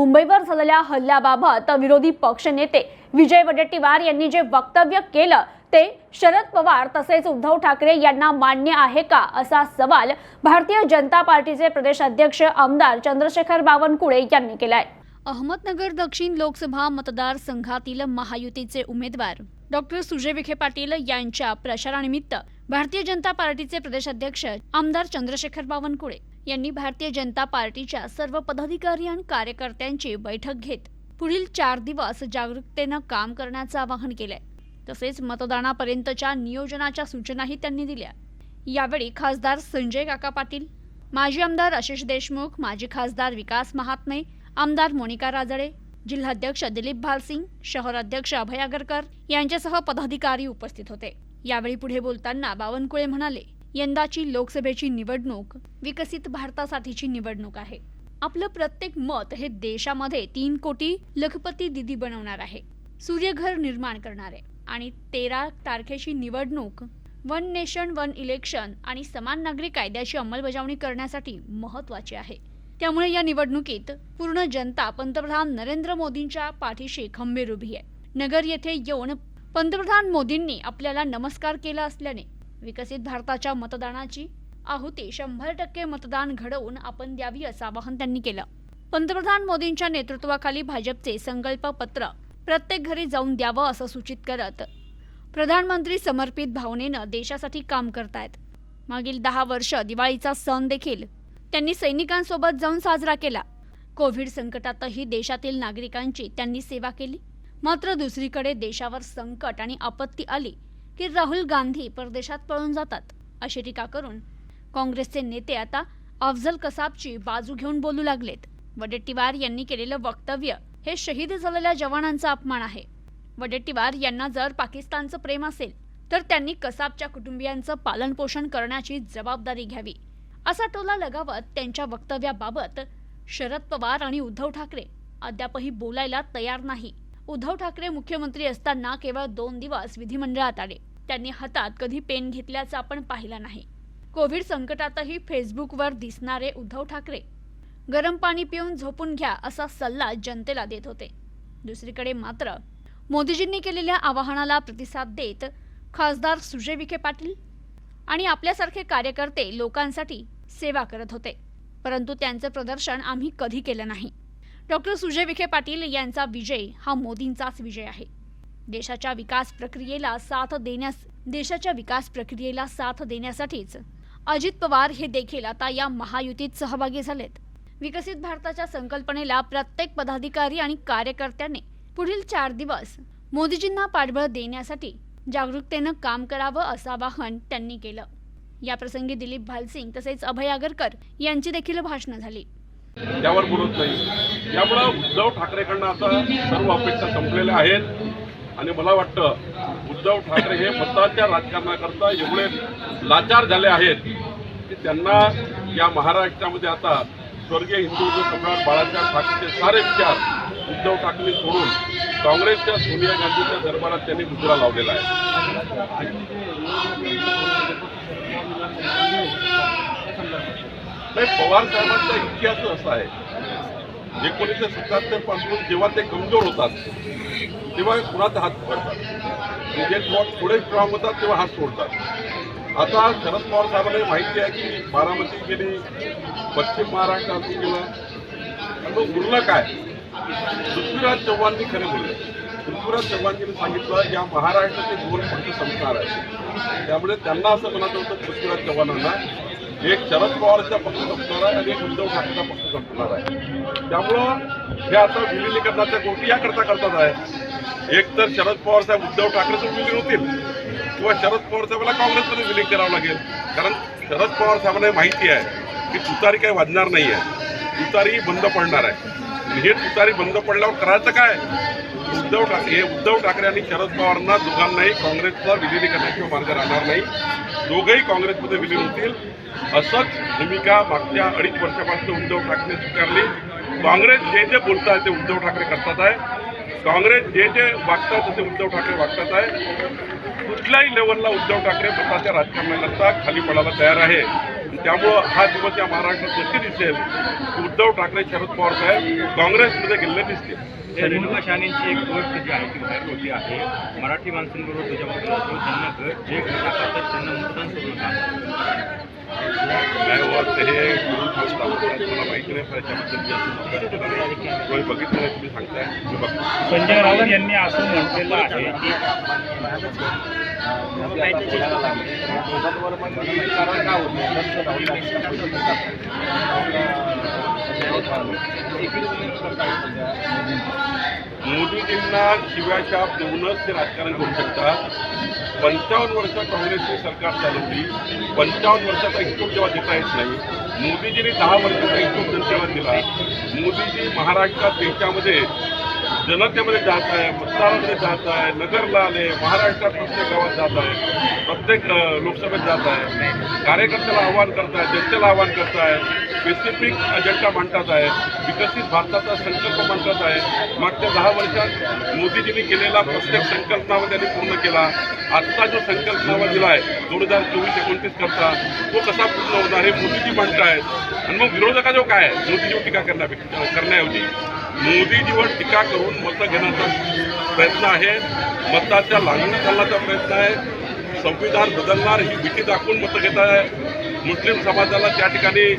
मुंबईवर झालेल्या हल्ल्याबाबत विरोधी पक्षनेते विजय वडेट्टीवार यांनी जे वक्तव्य केलं ते शरद पवार तसेच उद्धव ठाकरे यांना मान्य आहे का असा सवाल भारतीय जनता पार्टीचे प्रदेश अध्यक्ष आमदार चंद्रशेखर बावनकुळे यांनी केलाय. अहमदनगर दक्षिण लोकसभा मतदारसंघातील महायुतीचे उमेदवार डॉक्टर सुजय विखे पाटील यांच्या प्रचारानिमित्त भारतीय जनता पार्टीचे प्रदेशाध्यक्ष आमदार चंद्रशेखर बावनकुळे यांनी भारतीय जनता पार्टीच्या सर्व पदाधिकारी आणि कार्यकर्त्यांची बैठक घेत पुढील चार दिवस जागरूकतेनं काम करण्याचं आवाहन केलंय. तसेच मतदानापर्यंतच्या नियोजनाच्या सूचनाही त्यांनी दिल्या. यावेळी खासदार संजय काका पाटील माजी आमदार आशिष देशमुख माजी खासदार विकास महात्मे आमदार मोनिका राजळे जिल्हाध्यक्ष दिलीप भालसिंग शहर अध्यक्ष अभय आगरकर यांच्यासह पदाधिकारी उपस्थित होते. यावेळी पुढे बोलताना बावनकुळे म्हणाले यंदाची लोकसभेची निवडणूक विकसित भारतासाठीची निवडणूक आहे. आपलं प्रत्येक मत हे देशामध्ये तीन कोटी लखपती दिदी बनवणार आहे. सूर्यघर निर्माण करणार आहे आणि तेरा तारखेची निवडणूक वन नेशन वन इलेक्शन आणि समान नागरी कायद्याची अंमलबजावणी करण्यासाठी महत्वाची आहे. त्यामुळे या निवडणुकीत पूर्ण जनता पंतप्रधान नरेंद्र मोदींच्या पाठीशी खंबीर उभी आहे. नगर येथे येऊन पंतप्रधान मोदींनी आपल्याला नमस्कार केला असल्याने विकसित भारताच्या मतदानाची आहुती. शंभर टक्के मतदान घडवून आपण द्यावी असं आवाहन त्यांनी केलं. पंतप्रधान मोदींच्या नेतृत्वाखाली भाजपचे संकल्प पत्र प्रत्येक घरी जाऊन द्यावं असं सूचित करत प्रधानमंत्री समर्पित भावनेनं देशासाठी काम करतायत. मागील दहा वर्ष दिवाळीचा सण देखील त्यांनी सैनिकांसोबत जाऊन साजरा केला. कोविड संकटातही देशातील नागरिकांची त्यांनी सेवा केली. मात्र दुसरीकडे देशावर संकट आणि आपत्ती आली की राहुल गांधी परदेशात पळून जातात अशी टीका करून काँग्रेसचे नेते आता अफजल कसाबची बाजू घेऊन बोलू लागलेत. वडेट्टीवार यांनी केलेलं वक्तव्य हे शहीद झालेल्या जवानांचा अपमान आहे. वडेट्टीवार यांना जर पाकिस्तानचं प्रेम असेल तर त्यांनी कसाबच्या कुटुंबियांचं पालनपोषण करण्याची जबाबदारी घ्यावी असा टोला लगावत त्यांच्या वक्तव्याबाबत शरद पवार आणि उद्धव ठाकरे अद्यापही बोलायला तयार नाही. उद्धव ठाकरे मुख्यमंत्री असताना केवळ दोन दिवस विधिमंडळात आले. त्यांनी हातात कधी पेन घेतल्याचं आपण पाहिलं नाही. कोविड संकटातही फेसबुकवर दिसणारे उद्धव ठाकरे गरम पाणी पिऊन झोपून घ्या असा सल्ला जनतेला देत होते. दुसरीकडे मात्र मोदीजींनी केलेल्या आवाहनाला प्रतिसाद देत खासदार सुजय विखे पाटील आणि आपल्यासारखे कार्यकर्ते लोकांसाठी सेवा करत होते. परंतु त्यांचं प्रदर्शन आम्ही कधी केलं नाही. डॉक्टर सुजय विखे पाटील यांचा विजय हा मोदींचाच विजय आहे. देशाच्या विकास प्रक्रियेला साथ देण्यास देशाच्या विकास प्रक्रियेला साथ देण्यासाठीच. अजित पवार हे देखील आता या महायुतीत सहभागी झालेत. विकसित भारताच्या संकल्पनेला प्रत्येक पदाधिकारी आणि कार्यकर्त्याने पुढील चार दिवस मोदीजींना पाठबळ देण्यासाठी जागरूकतेनं काम करावं असं आवाहन त्यांनी केलं. या प्रसंगी दिलीप भालसिंग तसेच अभय आगरकर यांची देखील भाषणं झाली. त्यावर बोलत नाही. त्यामुळं उद्धव ठाकरेकडनं आता सर्व अपेक्षा संपलेल्या आहेत. आणि मला वाटतं उद्धव ठाकरे हे मताच्या राजकारणाकरता एवढे लाचार झाले आहेत की त्यांना या महाराष्ट्रामध्ये आता स्वर्गीय हिंदू सम्राट बाळासाहेब ठाकरेचे सारे विचार उद्धव ठाकरे सोडून काँग्रेसच्या सोनिया गांधीच्या दरबारात त्यांनी मुद्रा लावलेला आहे. नाही पवार साहेबांचा इतिहास असा आहे. एकोणीसशे सत्याहत्तरपासून जेव्हा ते कमजोर होतात तेव्हा कुणाचा हात पकडतात? जे जेव्हा पुढे स्ट्रॉंग होतात तेव्हा हात सोडतात. आता शरद पवार साहेबांना माहिती आहे की बारामती गेली पश्चिम महाराष्ट्रात गेला. गेलं आणि मग उरलं काय? पृथ्वीराज चव्हाणनी खरे बोलले. पृथ्वीराज चव्हाणजींनी सांगितलं या महाराष्ट्राचे गोल फक्त संस्कार आहे त्यामुळे त्यांना असं म्हणत होतं पृथ्वीराज चव्हाणांना. एक शरद पवारचा पक्ष संपणार आहे आणि एक उद्धव ठाकरेचा पक्ष संपणार आहे. त्यामुळं हे आता विलिनीकरणाच्या गोष्टी याकरता करतात आहे. एक तर शरद पवार साहेब उद्धव ठाकरेचं विलीन होतील किंवा शरद पवार साहेबांना काँग्रेसमध्ये विलीन करावं लागेल. कारण शरद पवार साहेबांना माहिती आहे की तुतारी काही वाजणार नाही आहे तुतारी बंद पडणार आहे. हे तुतारी बंद पडल्यावर करायचं काय? उद्धव ठाकरे हे उद्धव ठाकरे आणि शरद पवारांना दोघांनाही काँग्रेसचा विलीनीकरणाशिवाय मार्ग राहणार नाही. दोघंही काँग्रेसमध्ये विलीन होतील. असंच भूमिका मागच्या अडीच वर्षापासून उद्धव ठाकरे स्वीकारली. काँग्रेस जे जे बोलतात ते उद्धव ठाकरे करतात आहे. काँग्रेस जे जे वागतात तसे उद्धव ठाकरे वागतात आहे. कुठल्याही लेवलला उद्धव ठाकरे स्वतःच्या राजकारणाकरता खाली पडायला तयार आहे. त्यामुळं हा दिवस या महाराष्ट्रात नक्की दिसेल उद्धव ठाकरे शरद पवार साहेब काँग्रेसमध्ये गेलेले दिसतील. हे रेणुका एक गोष्ट जी आहे ती बाहेर होती आहे. मराठी माणसांबरोबर तुझ्या असो त्यांना घर जे घर त्यांना मतदान सोडून टाकतात. काय होत ते हे मला माहिती नाही त्याच्याबद्दल बघितलं नाही तुम्ही सांगताय. मी बघतो संजय राऊत यांनी असं म्हटलेलं आहे. की मोदीजींना शिव्याच्या देऊनच ते राजकारण करू शकतात. पंचावन्न वर्ष काँग्रेसची सरकार चालवली पंचावन्न वर्षाचा हिशोब जेव्हा देता येत नाही मोदीजींनी दहा वर्षाचा हिशोब जनतेला दिला मोदीजी महाराष्ट्रात देशामध्ये जनतेमध्ये जात आहे मतदारामध्ये जात आहे नगरला आले महाराष्ट्रात प्रत्येक गावात जात आहे प्रत्येक लोकसभेत जात आहे. कार्यकर्त्याला आव्हान करताय जनतेला आव्हान करताय. स्पेसिफिक अजेंडा मांडतात आहे विकसित भारताचा संकल्प मांडतात आहे. मागच्या दहा वर्षात मोदीजींनी केलेला प्रत्येक संकल्पनावर त्यांनी पूर्ण केला. आजचा जो संकल्पनामा दिला आहे दोन हजार चोवीस एकोणतीस करता तो कसा पूर्ण होणार हे मोदीजी आहेत आणि मग विरोधका जो काय मोदीजीवर टीका करण्यापेक्षा करण्याऐवजी. मोदीजीवर टीका करून मतं घेण्याचा प्रयत्न आहे. मताच्या लागणी घालण्याचा प्रयत्न आहे. संविधान बदलणार ही भीती दाखवून मतं घेत आहे. मुस्लिम समाजाला त्या ठिकाणी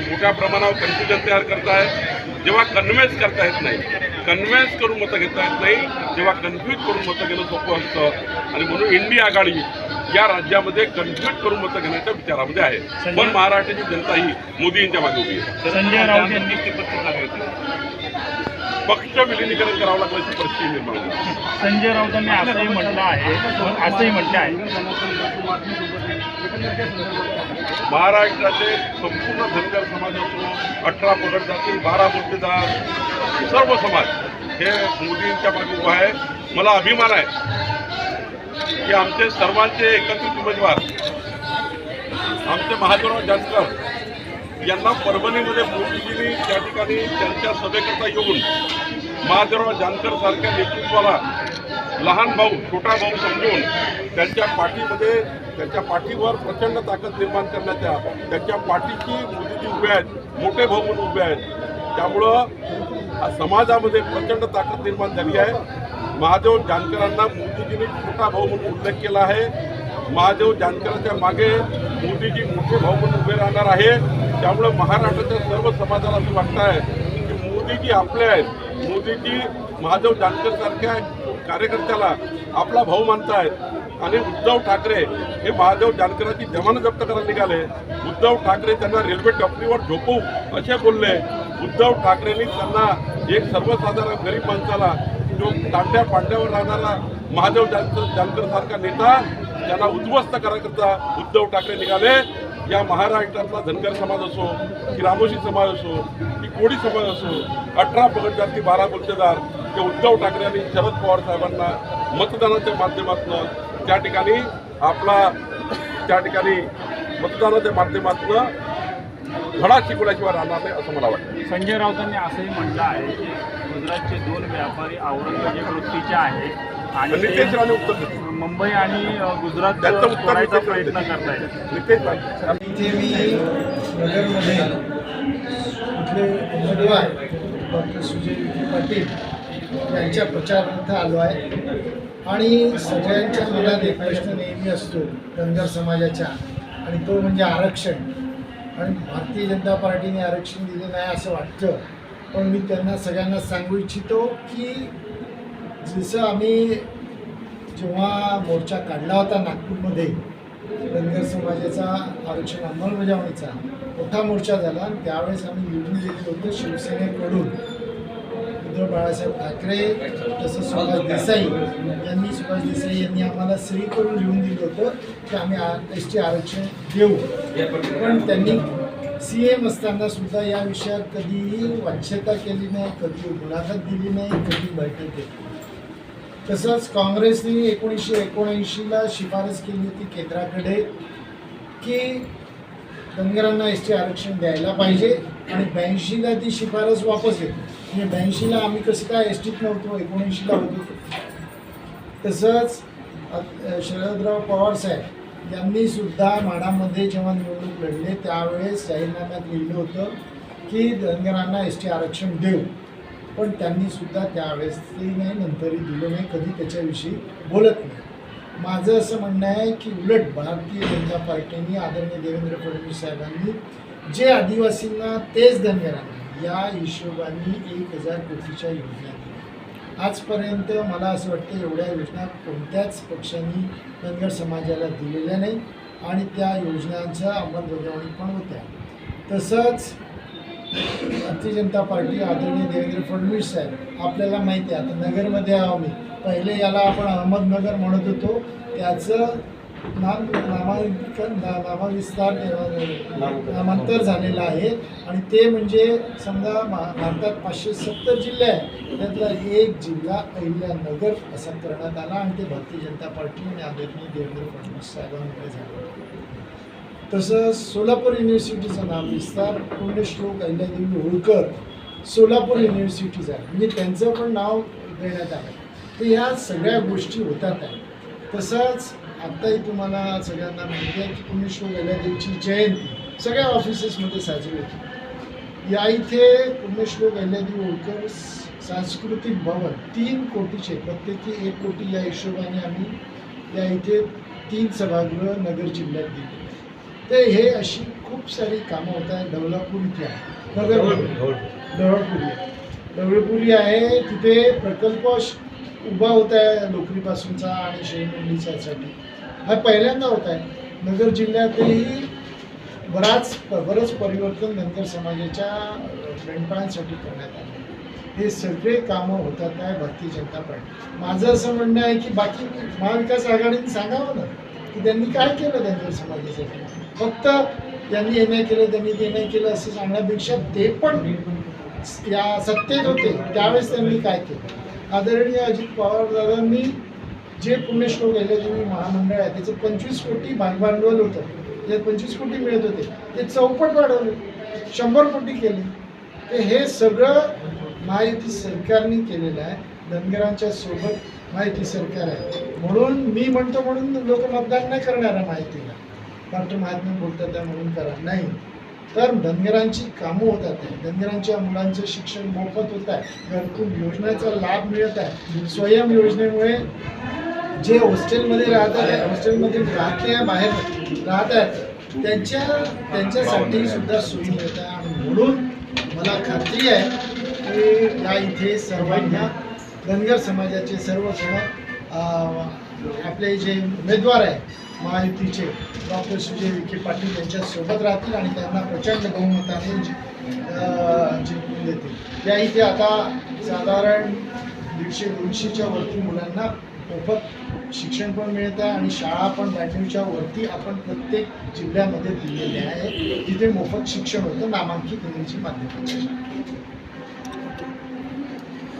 मोठ्या प्रमाणावर कन्फ्युजन तयार करताय जेव्हा कन्व्हेन्स करता येत नाही कन्व्हेन्स करून मतं घेता येत नाही जेव्हा कन्फ्यूज करून मतं घेणं सोपं असतं. आणि म्हणून इंडिया आघाडी या राज्यामध्ये कन्फ्यूज करून मतं घेण्याच्या विचारामध्ये आहे. पण महाराष्ट्राची जनता ही मोदींच्या मागे उभी आहे. संजय राऊत यांनी पक्ष विलिनीकरण करावं लागलं अशी परिस्थिती निर्माण होईल संजय राऊतांनी असंही म्हटलं आहे असंही म्हटलं आहे. महाराष्ट्राचे संपूर्ण धनगर समाज असो अठरा पगड जातील बारा मुर्तेदार सर्व समाज हे मोदींच्या मागे उभा आहे. मला अभिमान आहे की आमचे सर्वांचे एकत्रित उमेदवार आमचे महादेवराव जानकर यांना परभणीमध्ये मोदीजींनी त्या ठिकाणी त्यांच्या सभेकरता येऊन महादेवराव जानकर सारख्या नेतृत्वाला लहान भाऊ छोटा भाऊ समजून त्यांच्या पाठीमध्ये त्यांच्या पाठीवर प्रचंड ताकद निर्माण करण्याच्या त्यांच्या पाठीची मोदीजी उभे आहेत मोठे भाऊ म्हणून उभे आहेत. त्यामुळं समाजामध्ये प्रचंड ताकद निर्माण झाली आहे. महादेव जानकरांना मोदीजींनी छोटा भाऊ म्हणून उल्लेख केला आहे. महादेव जानकरांच्या मागे मोदीजी मोठे भाऊ म्हणून उभे राहणार आहे. त्यामुळं महाराष्ट्राच्या सर्व समाजाला असं वाटतं आहे की मोदीजी आपले आहेत. मोदीजी महादेव जानकर सारख्या कार्यकर्त्याला आपला भाऊ मानतायत. आणि उद्धव ठाकरे हे महादेव जानकरांची जमानं जप्त करायला निघाले. उद्धव ठाकरे त्यांना रेल्वे टपरीवर झोपू असे बोलले. उद्धव ठाकरेंनी त्यांना एक सर्वसाधारण गरीब माणसाला जो तांड्या पांड्यावर राहणारा महादेव जानकर जानकर सारखा नेता त्यांना उद्ध्वस्त करायकरता उद्धव ठाकरे निघाले या महाराष्ट्रातला धनगर समाज असो की रामोशी समाज असो की कोळी समाज असो अठरा पगड जाती बारा गुंतेदार ते उद्धव ठाकरे आणि शरद पवार साहेबांना मतदानाच्या माध्यमातून त्या ठिकाणी आपला त्या ठिकाणी मतदानाच्या माध्यमातून धडा शिकवल्याशिवाय राहणार नाही असं मला वाटतं. संजय राऊतांनी असंही म्हटलं आहे की गुजरातचे दोन व्यापारी औरंगजेब वृत्तीचे आहेत आणि नितेश राणे उत्तर मुंबई आणि गुजरात त्याचं उत्तर प्रयत्न. करतायत राणे इथे मी नगरमध्ये इथले उमेदवार डॉक्टर सुजय विखे पाटील यांच्या प्रचारार्थ आलो आहे. आणि सगळ्यांच्या मनात एक प्रश्न नेहमी असतो धनगर समाजाच्या. आणि तो म्हणजे आरक्षण. आणि भारतीय जनता पार्टीने आरक्षण दिलं नाही असं वाटतं. पण मी त्यांना सगळ्यांना सांगू इच्छितो की जसं आम्ही जेव्हा मोर्चा काढला होता नागपूरमध्ये धनगर समाजाचा आरक्षण अंमलबजावणीचा मोठा मोर्चा झाला. आणि त्यावेळेस आम्ही निवडून घेतलो होतो शिवसेनेकडून. उद्धव बाळासाहेब ठाकरे तसं सुभाष देसाई यांनी सुभाष देसाई यांनी आम्हाला सही करून लिहून दिलं होतं की आम्ही एस टी आरक्षण देऊ. पण त्यांनी सी एम असताना सुद्धा या विषयात कधीही वाच्यता केली नाही कधी मुलाखत दिली नाही कधी बैठक घेतली तसंच काँग्रेसने एकोणीसशे एकोणऐंशीला शिफारस केली होती केंद्राकडे की धनगरांना एस टी आरक्षण द्यायला पाहिजे आणि ब्याऐंशीला ती शिफारस वापस येते म्हणजे ब्याऐंशीला आम्ही कसं काय एस टीत नव्हतो एकोणऐंशीला होतो. तसंच शरदराव पवार साहेब यांनी सुद्धा माडामध्ये जेव्हा निवडणूक लढले त्यावेळेस जाहीरनाम्यात लिहिलं होतं की धनगरांना एस टी आरक्षण देऊ. पण त्यांनी सुद्धा त्यावेळेसही नाही नंतरही दिलं नाही कधी त्याच्याविषयी बोलत नाही. माझं असं म्हणणं आहे की उलट भारतीय जनता पार्टीने आदरणीय देवेंद्र फडणवीस साहेबांनी जे आदिवासींना तेच धनगरांना या हिशोबाने एक हजार कोटीच्या योजना दिल्या. आजपर्यंत मला असं वाटतं एवढ्या योजना कोणत्याच पक्षांनी धनगर समाजाला दिलेल्या नाही आणि त्या योजनांचा अंमलबजावणी पण होत्या. तसंच भारतीय जनता पार्टी आदरणीय देवेंद्र फडणवीस साहेब आपल्याला माहिती आहे आता नगरमध्ये आहो मी. पहिले याला आपण अहमदनगर म्हणत होतो. त्याचं नाम नामांकन नामाविस्तार नामांतर झालेलं आहे. आणि ते म्हणजे समजा भारतात पाचशे सत्तर जिल्हे आहे त्यातला एक जिल्हा अहिल्यानगर असा करण्यात आला आणि ते भारतीय जनता पार्टी आणि आदरणीय देवेंद्र फडणवीस साहेबांमुळे झालं. तसंच सोलापूर युनिव्हर्सिटीचं नाव विस्तार पुण्यश्लोक अहिल्यादेवी होळकर सोलापूर युनिव्हर्सिटीज आहे. म्हणजे त्यांचं पण नाव देण्यात आलं. तर ह्या सगळ्या गोष्टी होतात आहे. तसंच आत्ताही तुम्हाला सगळ्यांना माहिती आहे की पुण्यश्लोक अहिल्यादेवीची जयंती सगळ्या ऑफिसेसमध्ये साजरी होती. या इथे पुण्यश्लोक अहिल्यादेवी होळकर सांस्कृतिक भवन तीन कोटीचे प्रत्येकी एक कोटी या हिशोबाने आम्ही या इथे तीन सभागृह नगर जिल्ह्यात दिले. ते हे अशी खूप सारी कामं होत आहेत. डवलापूर इथे आहे नगर डवळपुरी आहे. डवळपुरी आहे. तिथे प्रकल्प उभा होत आहे नोकरीपासूनचा आणि शेणमंडीच्यासाठी हा पहिल्यांदा होत आहे. नगर जिल्ह्यातही बराच बरंच परिवर्तन धनगर समाजाच्या मेंढपाळांसाठी करण्यात आलं. हे सगळे कामं होतात आहे भारतीय जनता पार्टी माझं असं म्हणणं आहे की बाकी महाविकास आघाडीने सांगावं ना. की त्यांनी काय केलं त्यांच्या समाजासाठी? फक्त त्यांनी हे नाही केलं त्यांनी ते नाही केलं असं सांगण्यापेक्षा ते पण या सत्तेत होते त्यावेळेस त्यांनी काय केलं? आदरणीय अजित पवार दादांनी जे पुण्यश्लोक मी महामंडळ आहे त्याचं पंचवीस कोटी भागभांडवल होतं. जे पंचवीस कोटी मिळत होते ते चौपट वाढवले शंभर कोटी केले. तर हे सगळं महायुती सरकारने केलेलं आहे धनगरांच्या सोबत माहिती सरकार आहे. म्हणून मी म्हणतो म्हणून लोक मतदान नाही करणार माहितीला. डॉक्टर महात्मा बोलतात आहे म्हणून करा नाही. तर धनगरांची कामं होतात आहे धनगरांच्या मुलांचं शिक्षण मोफत होत आहे. घरकुल योजनेचा लाभ मिळत आहे. स्वयं योजनेमुळे जे हॉस्टेलमध्ये राहत आहे हॉस्टेलमध्ये राहत बाहेर राहत आहेत. त्यांच्या त्यांच्यासाठी सुद्धा सोयी मिळत आहे आणि म्हणून मला खात्री आहे की या इथे सर्वांना धनगर समाजाचे सर्व जण आपले जे उमेदवार आहे महायुतीचे डॉक्टर सुजय विखे पाटील यांच्यासोबत राहतील आणि त्यांना प्रचंड बहुमताने जिंकून देतील. या इथे आता साधारण दीडशे दोनशेच्या वरती मुलांना मोफत शिक्षण पण मिळत आहे आणि शाळा पण ब्याण्णवच्या वरती आपण प्रत्येक जिल्ह्यामध्ये दिलेल्या आहे. तिथे मोफत शिक्षण होतं नामांकित इंग्रजी माध्यमाच्या शाळा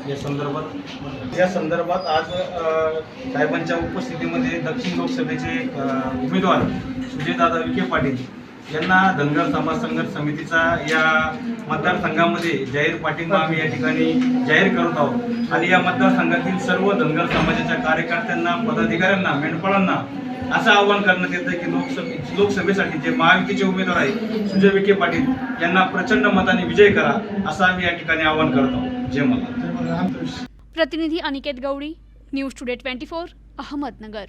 या संदर्भात? या संदर्भात आज साहेबांच्या उपस्थितीमध्ये दक्षिण लोकसभेचे उमेदवार सुजयदादा विखे पाटील यांना धनगर समाज संघर्ष समितीचा या मतदारसंघामध्ये जाहीर पाठिंबा आम्ही या ठिकाणी जाहीर करत आहोत. आणि या मतदारसंघातील सर्व धनगर समाजाच्या कार्यकर्त्यांना पदाधिकाऱ्यांना मेंढपाळांना असं आवाहन करण्यात येतं की लोकसभे लोकसभेसाठी जे महायुतीचे उमेदवार आहेत सुजय विखे पाटील यांना प्रचंड मताने विजय करा असं आम्ही या ठिकाणी आवाहन करत आहोत. जय रामकृष्ण प्रतिनिधी Aniket Gawali news today twenty four Ahmednagar.